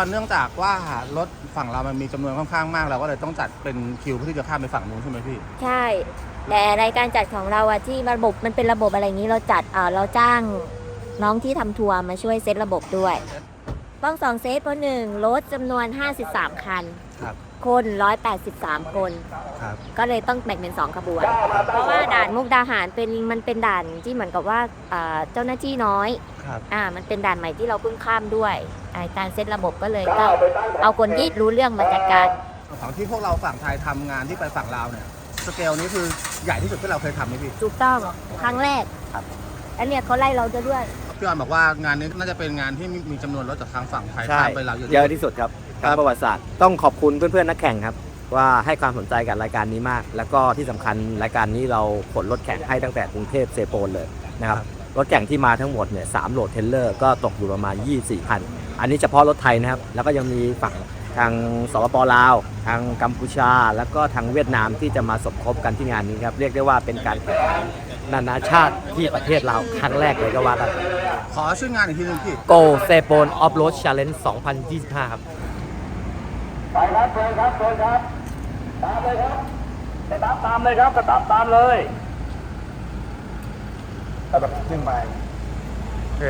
อนเนื่องจากว่ารถฝั่งเรามันมีจำนวนค่อนข้างมากเราก็เลยต้องจัดเป็นคิวเพื่อที่จะข้ามไปฝั่งนู้นใช่ไหมพี่ ใช่ แต่รายการจัดของเราอะที่ระบบมันเป็นระบบอะไรอย่างนี้เราจัดเอ่อเราจ้างน้องที่ทำทัวร์มาช่วยเซตระบบด้วยต้องสองเซตเพราะหนึ่งรถจำนวน 53 คัน ครับ คน 183 คน ครับ ก็เลยต้องแบ่งเป็น2ขบวน เพราะว่าด่านมุกดาหารเป็นมันเป็นด่านที่เหมือนกับว่าเอ่อเจ้าหน้าที่น้อย ครับ อ่า มันเป็นด่านใหม่ที่เราเพิ่งข้ามด้วยอ่าการเซตระบบก็เลยต้องเอาคนที่รู้เรื่องมาจัดการ ของที่พวกเราฝั่งไทยทำงานที่ไปฝั่งลาวเนี่ย สเกลนี้คือใหญ่ที่สุดที่เราเคยทำไหมพี่ ถูกต้องครั้งแรกครับ แล้วเนี่ยเขาไล่เราจะด้วย พี่ออนบอกว่างานนี้น่าจะเป็นงานที่มีมีจำนวนรถจากทางฝั่งไทยใช่ข้ามไปลาวเยอะที่เยสุอะดที่สุดครับ ทางประวัติศาสตร์ต้องขอบคุณเพื่อนๆนักแข่งครับ ว่าให้ความสนใจกับรายการนี้มาก แล้วก็ที่สำคัญรายการนี้เราขนรถแข่งให้ตั้งแต่กรุงเทพเซโปนเลยนะครับรถแข่งที่มาทั้งหมดเนี่ยสามโหลดเทรลเลอร์ก็ตกอยู่ประมาณ 24คัน อันนี้เฉพาะรถไทยนะครับ แล้วก็ยังมีฝั่งทางสปปลาว ทางกัมพูชา แล้วก็ทางเวียดนามที่จะมาสมทบกันที่งานนี้ครับเรียกได้ว่าเป็นการแข่งขันนานาชาติที่ประเทศเราครั้งแรกเลยก็ว่ากันขอชื่องานอีกทีหนึงพี่ Go เซโปนออฟโรดชาเลนจ์2025 ครับ ไปครับเชิญครับเชิญครับ ตามเลยครับสตาร์ทตามเลยครับสตาร์ทตามเลยแบบขึ้นไปโอเค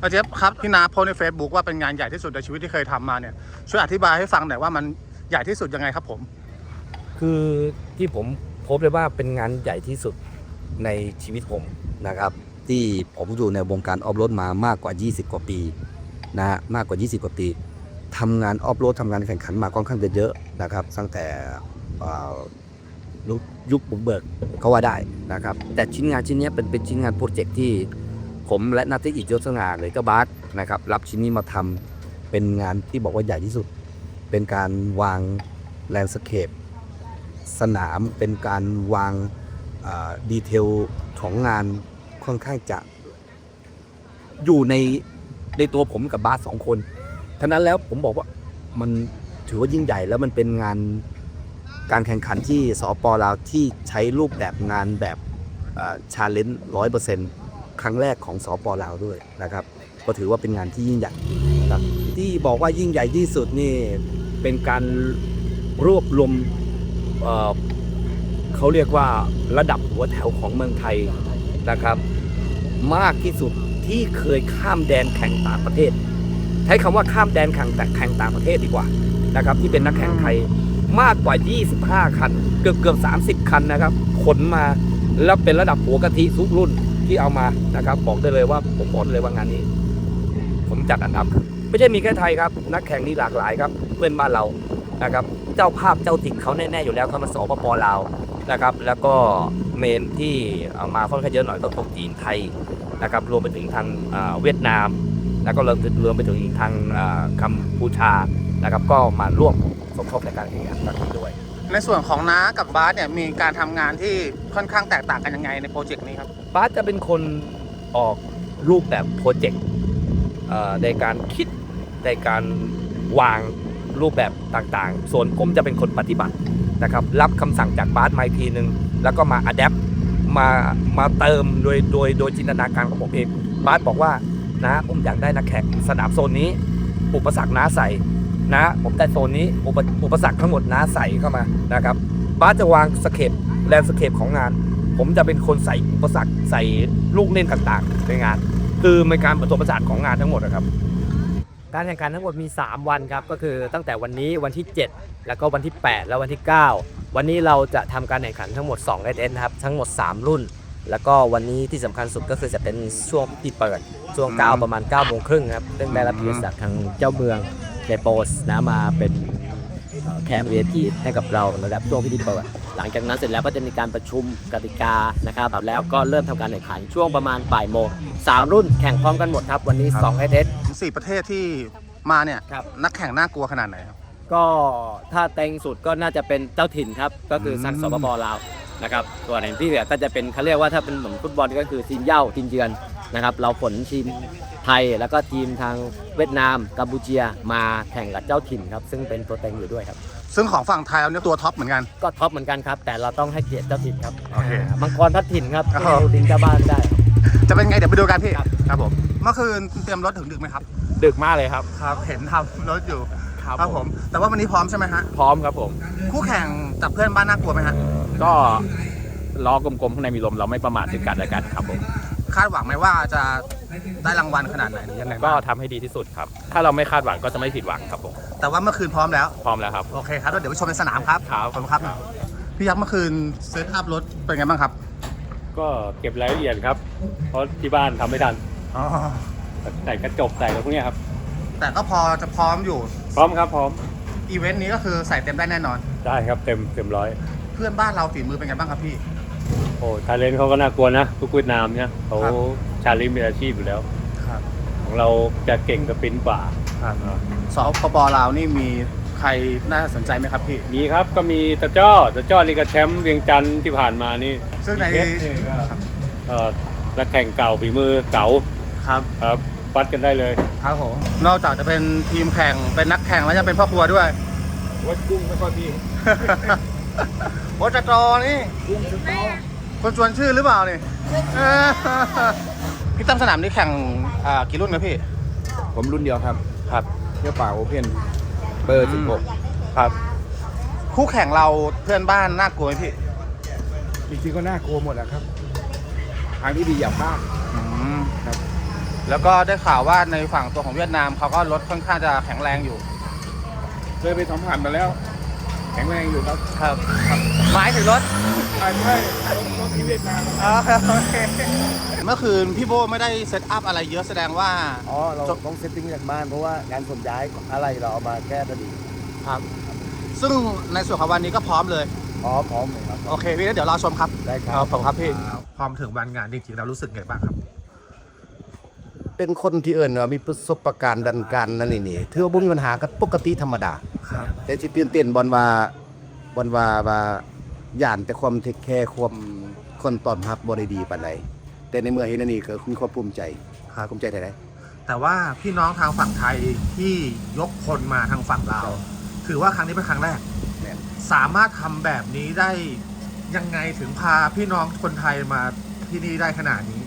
อาเจฟครับพี่นาโพสต์ใน Facebook ว่าเป็นงานใหญ่ที่สุดในชีวิตที่เคยทำมาเนี่ยช่วยอธิบายให้ฟังหน่อยว่ามันใหญ่ที่สุดยังไงครับผม คือที่ผมพบเลยว่าเป็นงานใหญ่ที่สุดในชีวิตผมนะครับ ที่ผมอยู่ในวงการออฟโรดมามากกว่า 20 กว่าปีนะฮะมากกว่า 20 กว่าปี ทำงานออฟโรดทำงานแข่งขันมาค่อนข้างจะเยอะนะครับ ตั้งแต่ยุคบุกเบิกก็ว่าได้นะครับ แต่ชิ้นงานชิ้นนี้เป็นเป็นชิ้นงานโปรเจกต์ที่ผมและนักเทคนิคยศงานเลยก็บาสนะครับรับชิ้นนี้มาทำเป็นงานที่บอกว่าใหญ่ที่สุด เป็นการวางแลนด์สเคปสนามเป็นการวางดีเทลของงานค่อนข้างจะอยู่ในในตัวผมกับบาสสองคน ท่านั้นแล้วผมบอกว่ามันถือว่ายิ่งใหญ่แล้วมันเป็นงานการแข่งขันที่สปลาวที่ใช้รูปแบบงานแบบชาเลนจ์ร้อยเปอร์เซ็นต์ครั้งแรกของสปลาวด้วยนะครับ ก็ถือว่าเป็นงานที่ยิ่งใหญ่นะครับที่บอกว่ายิ่งใหญ่ที่สุดนี่เป็นการรวบรวมเเขาเรียกว่าระดับหัวแถวของเมืองไทยนะครับ มากที่สุดที่เคยข้ามแดนแข่งต่างประเทศ ช้คำว่าข้ามแดนแข่งแต่แข่งต่างประเทศดีกว่านะครับที่เป็นนักแข่งไทยมากกว่า 25 คัน เกือบเกือบ30 คันนะครับ ขนมาแล้วเป็นระดับหัวกะทิทุกรุ่นที่เอามานะครับบอกได้เลยว่าผมบอกเลยว่างานนี้ ผมจัดอันดับ ไม่ใช่มีแค่ไทยครับ นักแข่งนี่หลากหลายครับเพื่อนบ้านเรานะครับ เจ้าภาพเจ้าถิ่นเขาแน่ๆอยู่แล้วเขามาสปปลาวนะครับ แล้วก็เมนที่เอามาค่อนข้างเยอะหน่อยก็พวกจีนไทยนะครับ รวมไปถึงทางอ่าเวียดนาม แล้วก็รวมรวมไปถึงทางอ่ากัมพูชานะครับก็มาร่วมสมทบในการแข่งขันครั้งนี้ด้วย ในส่วนของน้ากับบาสเนี่ยมีการทำงานที่ค่อนข้างแตกต่างกันยังไงในโปรเจกต์นี้ครับบาสจะเป็นคนออกรูปแบบโปรเจกต์เอ่อในการคิดในการวางรูปแบบต่างๆ ส่วนผมจะเป็นคนปฏิบัตินะครับรับคำสั่งจากบาสมาอีกทีหนึ่งแล้วก็มาอัดแอปมามาเติมโดยโดยโดยจินตนาการของผมเองบาสบอกว่า นะผมอยากได้นักแข่งสนามโซนนี้ อุปสรรคน้าใส่นะ ผมได้โซนนี้อุปอุปสรรคทั้งหมดน้าใส่เข้ามานะครับบาสจะวางสเคปแลนสเคปของงาน ผมจะเป็นคนใส่อุปสรรคใส่ลูกเล่นต่างๆในงาน คือเป็นการผสมผสานของงานทั้งหมดนะครับการแข่งขันทั้งหมดมี 3 วันครับ ก็คือตั้งแต่วันนี้วันที่ 7 แล้วก็วันที่ 8 แล้ววันที่ 9 วันนี้เราจะทำการแข่งขันทั้งหมด2 s อครับ ทั้งหมด 3 รุ่น แล้วก็วันนี้ที่สำคัญสุดก็คือจะเป็นช่วงที่เปิดช่วง9ประมาณ9โมงครึ่งครับซึ่งได้รับเกียรติจากทางเจ้าเมืองเดโปสนะมาเป็นเอ่อแขกเวทีให้กับเราระดับช่วงพิธีเปิดหลังจากนั้นเสร็จแล้วก็จะมีการประชุมกติกานะครับแล้วก็เริ่มทำการแข่งขันช่วงประมาณบ่ายโมงสามรุ่นแข่งพร้อมกันหมดครับวันนี้2 s อสี่ประเทศที่มาเนี่ยครับนักแข่งน่ากลัวขนาดไหนครับก็ถ้าเต็งสุดก็น่าจะเป็นเจ้าถิ่นครับก็คืออืมทางสปปลาว นะครับส่วนที่เหลือก็จะเป็นเขาเรียกว่าถ้าเป็นเหมือนฟุตบอลก็คือทีมเหย้าทีมเยือนนะครับ เราผลทีมไทยแล้วก็ทีมทางเวียดนามกัมพูเชียมาแข่งกับเจ้าถิ่นครับซึ่งเป็นตัวเต็งอยู่ด้วยครับ ซึ่งของฝั่งไทยเราเนี่ยตัวท็อปเหมือนกัน ก็ท็อปเหมือนกันครับ แต่เราต้องให้เกียรติเจ้าถิ่นครับโอเคามังกรพัดถิ่นครับครับดูถิ่นเจ้าบ้านได้ จะเป็นไงเดี๋ยวไปดูกันพี่ครับครับผมเมื่อคืนเตรียมรถถึงดึกไหมครับ ดึกมากเลยครับครับ เห็นทำรถอยู่ ครับครับผม แต่ว่าวันนี้พร้อมใช่ไหมฮะ พร้อมครับผม คู่แข่งจากเพื่อนบ้านน่ากลัวไหมฮะ ก็ล้อกลมๆข้างในมีลมเราไม่ประมาทถึงกันและกันครับผม คาดหวังไหมว่าจะได้รางวัลขนาดไหนหรือยังไงก็บ้างทำให้ดีที่สุดครับ ถ้าเราไม่คาดหวังก็จะไม่ผิดหวังครับผม แต่ว่าเมื่อคืนพร้อมแล้ว พร้อมแล้วครับ โอเคครับแล้วเดี๋ยวไปชมในสนามครับ ครับ ขอบคุณครับ พี่ยักษ์เมื่อคืนเซตอัพรถเป็นไงบ้างครับ ก็เก็บรายละเอียดครับ เพราะที่บ้านทำไม่ทัน อ๋อ ใส่กระจกใส่อะไรพวกเนี้ยครับ แต่ก็พอจะพร้อมอยู่ พร้อมครับพร้อมอีเวนต์นี้ก็คือใส่เต็มได้แน่นอน ได้ครับเต็มเต็มร้อยเพื่อนบ้านเราฝีมือเป็นไงบ้างครับพี่ โอ้ทาเลนเขาก็น่ากลัวนะทุกเวียดนามเนี่ยเขาครับ ชาลิมเป็นอาชีพอยู่แล้ว ครับของเราจะเก่งสปรินต์กว่า ครับสปปลาวนี่มีใครน่าสนใจไหมครับพี่ มีครับก็มีตะจ้อตะจ้อนี่ก็แชมป์เวียงจันทร์ที่ผ่านมานี่ซึ่งในเพชรนี่ก็เอ่อนักแข่งเก่าฝีมือเก่าครับครับ วัดกันได้เลยครับผมนอกจากจะเป็นทีมแข่งเป็นนักแข่งแล้วยังเป็นพ่อครัวด้วยวัดกุ้งไม่ค่อยมีโอจตรอนี่คนชวนชื่อหรือเปล่านี่เออพี่ตั้มสนามนี้แข่งอ่ากี่รุ่นครับพี่ ผมรุ่นเดียวครับ ครับเที่ยวป่าโอเพนเบอร์อืม16ครับ คู่แข่งเราเพื่อนบ้านน่ากลัวไหมพี่จริงๆก็น่ากลัวหมดอะครับ ทางที่ดีอย่าพลาดอืมครับ แล้วก็ได้ข่าวว่าในฝั่งตัวของเวียดนามเขาก็รถค่อนข้างจะแข็งแรงอยู่ เคยไปสัมผัสมาแล้ว แข็งแรงอยู่ครับครับหมายถึงรถใช่ใช่รถที่เวียดนามอ๋อโอเคเมื่อคืนพี่โบไม่ได้เซตอัพอะไรเยอะแสดงว่า อ๋อเราต้องเซตติ้งจากบ้านเพราะว่างานขนย้ายอะไรเราเอามาแก้พอดีครับ ซึ่งในส่วนของวันนี้ก็พร้อมเลย พร้อมพร้อมเลยครับโอเคพี่งั้นเดี๋ยวรอชมครับได้ครับผมครับพี่ พร้อมถึงวันงานจริงๆเรารู้สึกไงบ้างครับ เป็นคนที่เอิญว่ามีประสบการณ์ดันการนั่นนี่นี่ถือว่าบ่มีปัญหากับปกติธรรมดา ครับ แต่ที่ตื่นเต้นบอลว่าบอลว่าว่าย่านแต่ความเทคแคร์ความคนตอนรับบ่ได้ดีปานใดแต่ในเมื่อเห็นอันนี้ก็มีความภูมิใจครับ ภูมิใจได้ได แต่ว่าพี่น้องทางฝั่งไทยที่ยกคนมาทางฝั่งเราวถือว่าครั้งนี้เป็นครั้งแรก แม่น สามารถทำแบบนี้ได้ยังไงถึงพาพี่น้องคนไทยมาที่นี่ได้ขนาดนี้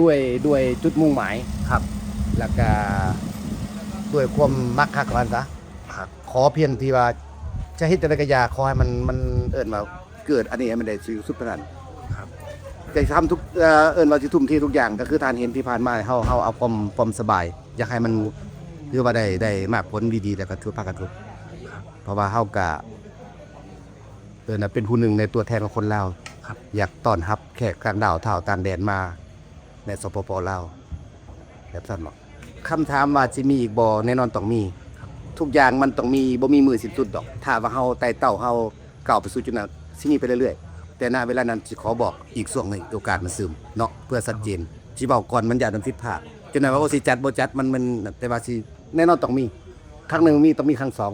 ด้วยด้วยจุดมุ่งหมายครับ แล้วก็ด้วยความมักคักของมันซะครับขอเพียงที่ว่าจะเฮ็ดแต่ละกะอยาขอให้มันมันเอิ้นว่าเกิดอันนี้ให้มันได้สูงสุดเท่านั้นครับจะทำทุกเอ่อเอิ้นว่าสิทุ่มที่ทุกอย่างก็คือทานเห็นที่ผ่านมาเฮาเฮาเอาความความสบาย อยากให้มันคือว่าได้ได้มากผลดีๆแล้วก็ทั่วภาคกันทุกเพราะว่าเฮาก็เอิ้นว่าเป็นผู้หนึ่งในตัวแทนของคนลาวครับ อยากต้อนรับแขกกลางดาวเท่าต่างแดนมา ในสปปลาวแบบสั้นบอกคำถามว่าจะมีอีกบ่แน่นอนต้องมี ทุกอย่างมันต้องมีบ่มีมือสินสุดดอก ถ้าว่าเฮาไต่เต้าเฮาก้าวไปสู่จุดนั้นสิมีไปเรื่อยๆ แต่ณเวลานั้นสิขอบอกอีกส่วนหนึ่งโอกาสมันซึมเนาะเพื่อชัดเจนสิเว้าก่อนมันอย่าโดนผิดพลาดจนนั้นว่าโอสิจัดบ่จัดมันมันแต่ว่าสิแน่นอนต้องมี ครั้งหนึ่งมีต้องมีครั้งสอง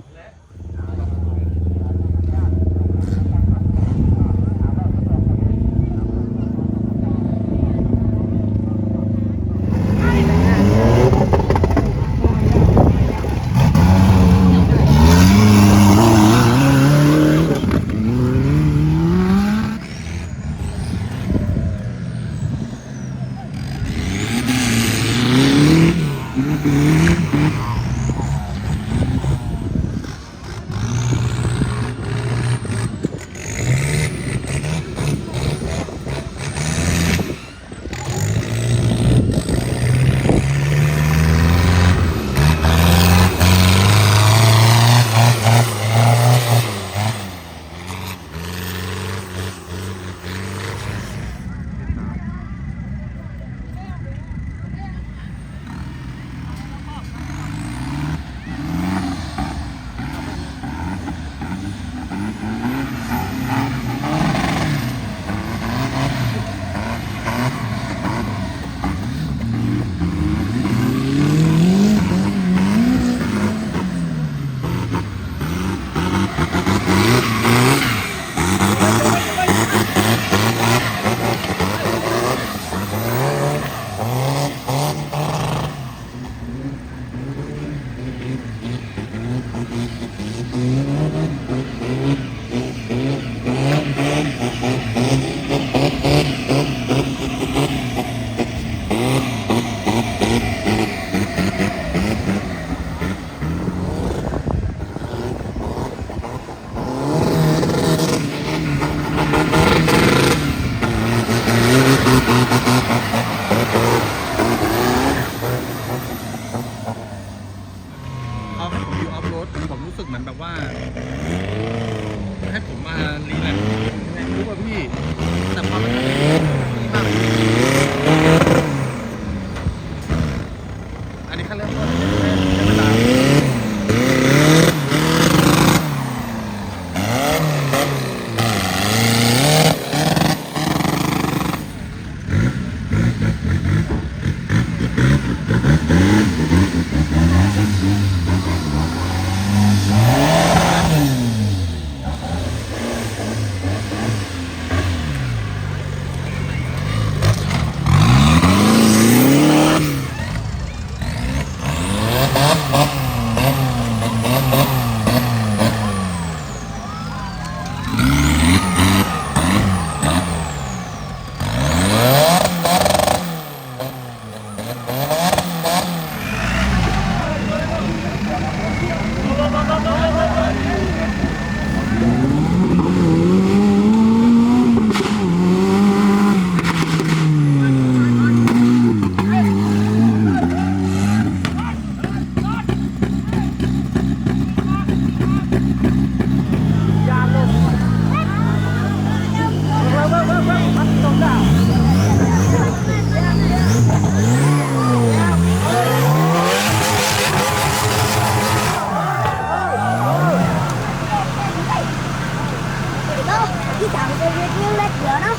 chẳng cái việc như lết nữa đó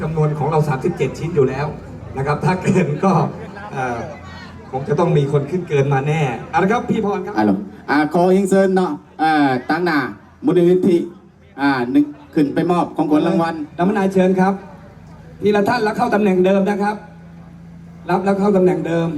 จำนวนของเรา 37 ชิ้นอยู่แล้วนะครับ ถ้าเกินก็เอ่อคงจะต้องมีคนขึ้นเกินมาแน่เอาละครับพี่พรครับ อ่าลงอ่าขอเฮงเซินเนาะอ่าตั้งหน้ามูลนิธิอ่านึกขึ้นไปมอบของผลรางวัล น้ำมนายเชิญครับ ทีละท่านแล้วเข้าตำแหน่งเดิมนะครับ รับแล้วเข้าตำแหน่งเดิม